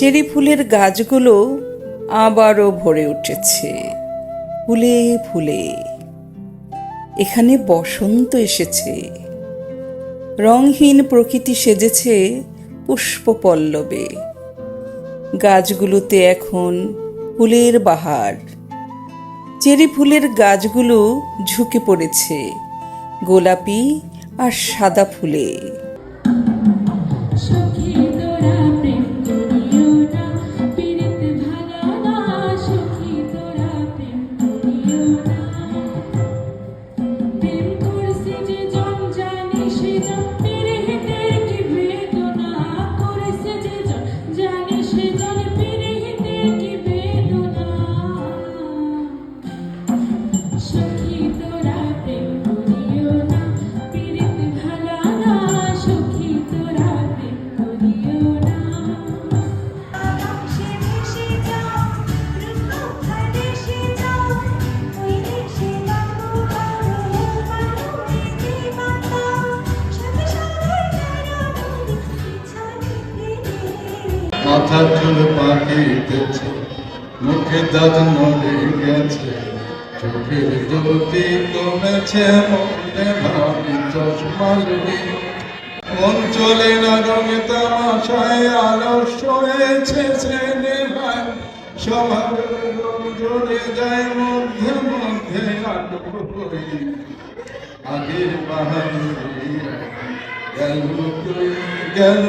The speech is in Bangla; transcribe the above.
চেরি ফুলের গাছগুলো আবারও ভরে উঠেছে। ফুলে ফুলে। এখানে বসন্ত এসেছে। রংহীন প্রকৃতি সেজেছে পুষ্পপল্লবে। গাছগুলোতে এখন ফুলের বাহার। চেরি ফুলের গাছগুলো ঝুঁকে পড়েছে, গোলাপি আর সাদা ফুলে। মাথার চুল পাকিতেছে মুখে দাঁত নড়ে গেছে। চোখের জ্যোতি কমেছে, মনে ভাবি চশমা চলে না রঙে তামাশায় আলস্য হয়েছে শ্রেণি ভাই সবার জ্বলে যায়, মধ্যে মধ্যে আটক আগের বাহাদুরি, গেল গেল